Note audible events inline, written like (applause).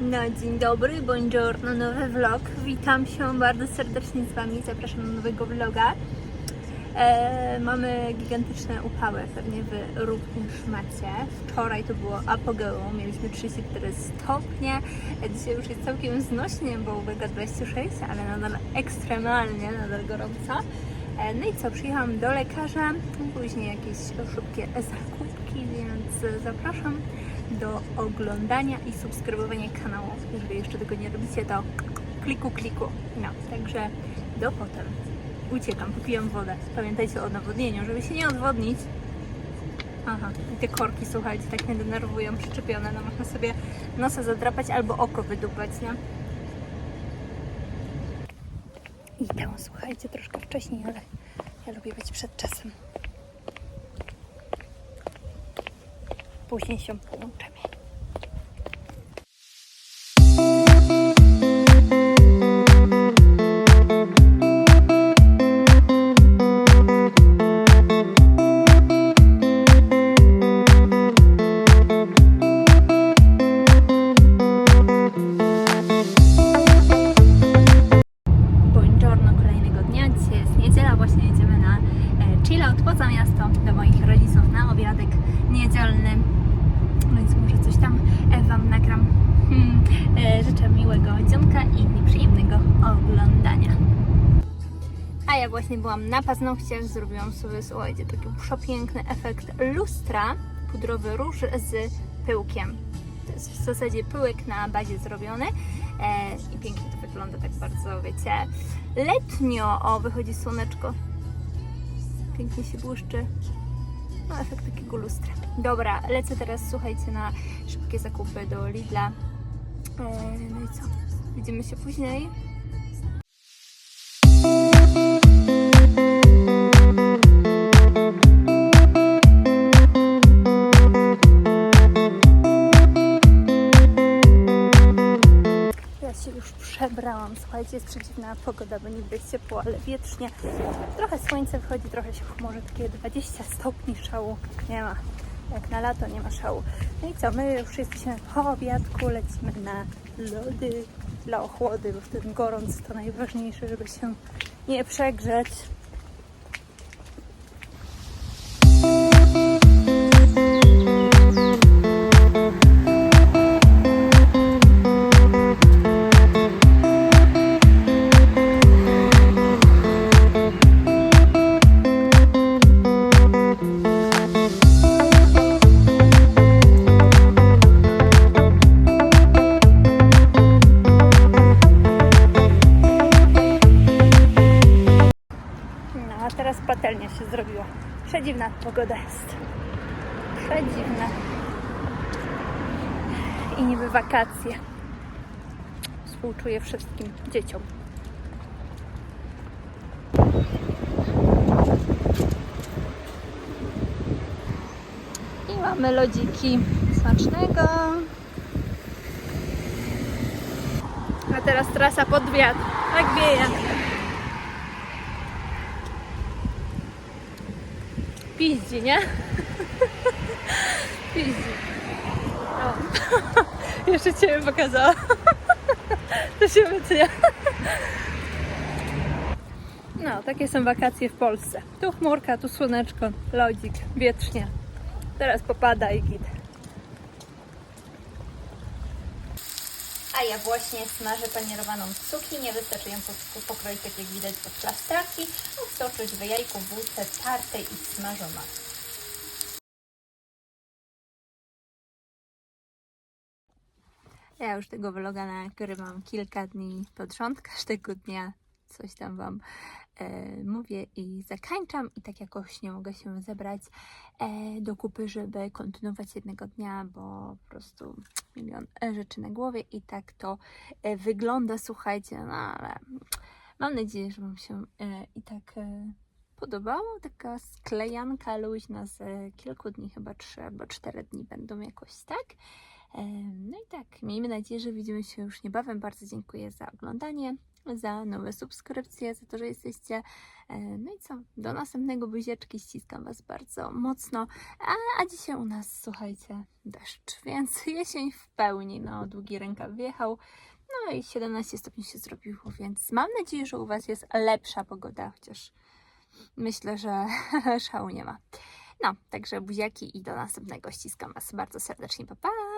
No, dzień dobry, buongiorno, nowy vlog. Witam się bardzo serdecznie z Wami, zapraszam do nowego vloga. E, mamy gigantyczne upały, pewnie Wy również macie. Wczoraj to było apogeum, mieliśmy 34 stopnie, dzisiaj już jest całkiem znośnie, bo uwaga 26, ale nadal ekstremalnie, nadal gorąco. E, no i co, przyjechałam do lekarza, później jakieś szybkie zakupki, więc zapraszam do oglądania i subskrybowania kanału. Jeżeli jeszcze tego nie robicie, to kliku, kliku. No, także do potem. Uciekam, popijam wodę. Pamiętajcie o nawodnieniu, żeby się nie odwodnić. Aha, i te korki, słuchajcie, tak mnie denerwują, przyczepione. No można sobie nosa zadrapać albo oko wydupać, nie? Idę, słuchajcie, troszkę wcześniej, ale ja lubię być przed czasem. Później się połączymy. Buongiorno poza miasto do moich rodziców na obiadek niedzielny. Więc może coś tam Wam nagram. Hmm, e, życzę miłego dzionka i przyjemnego oglądania. A ja właśnie byłam na paznokciach, zrobiłam sobie, słuchajcie, taki przepiękny efekt lustra, pudrowy róż z pyłkiem. To jest w zasadzie pyłek na bazie zrobiony e, i pięknie to wygląda tak bardzo, wiecie, letnio. O, wychodzi słoneczko. Pięknie się błyszczy. No, efekt takiego lustra. Dobra, lecę teraz, słuchajcie, na szybkie zakupy do Lidla. E, no i co? Widzimy się później. Słuchajcie, jest przeciwna pogoda, bo niby jest ciepło, ale wietrznie. Trochę słońce wychodzi, trochę się chmurzy, takie 20 stopni szału nie ma. Jak na lato nie ma szału. No i co, my już jesteśmy po obiadku, lecimy na lody dla ochłody, bo wtedy gorąc to najważniejsze, żeby się nie przegrzeć. Się zrobiła. Przedziwna pogoda jest. Przedziwna. I niby wakacje. Współczuję wszystkim dzieciom. I mamy lodziki smacznego. A teraz trasa pod wiatr. Tak wieje. Piździ, nie? (laughs) Piździ. (laughs) Jeszcze Ciebie pokazała. (laughs) To się wytnie. No, takie są wakacje w Polsce. Tu chmurka, tu słoneczko, lodzik, wietrznie. Teraz popada i git. A ja właśnie smażę panierowaną cukinię. Wystarczy ją pokroić, tak jak widać, pod plastraki, obstoczyć w jajku, bułce tartej i smażona. Ja już tego vloga nagrywam kilka dni pod rząd, (laughs) każdego dnia coś tam Wam e, mówię i zakańczam i tak jakoś nie mogę się zebrać e, do kupy, żeby kontynuować jednego dnia, bo po prostu milion e, rzeczy na głowie i tak to e, wygląda, słuchajcie, no ale mam nadzieję, że Wam się e, i tak e, podobało. Taka sklejanka luźna z e, kilku dni, chyba trzy albo cztery dni będą jakoś tak. E, No i tak, miejmy nadzieję, że widzimy się już niebawem. Bardzo dziękuję za oglądanie. Za nowe subskrypcje, za to, że jesteście. E, No i co? Do następnego buziaczki ściskam Was bardzo mocno. A, a dzisiaj u nas, słuchajcie, deszcz, (laughs) więc jesień w pełni. No, długi rękaw wjechał. No i 17 stopni się zrobiło, więc mam nadzieję, że u Was jest lepsza pogoda, chociaż myślę, że (laughs) szału nie ma. No, także buziaki i do następnego ściskam Was bardzo serdecznie. Pa, pa!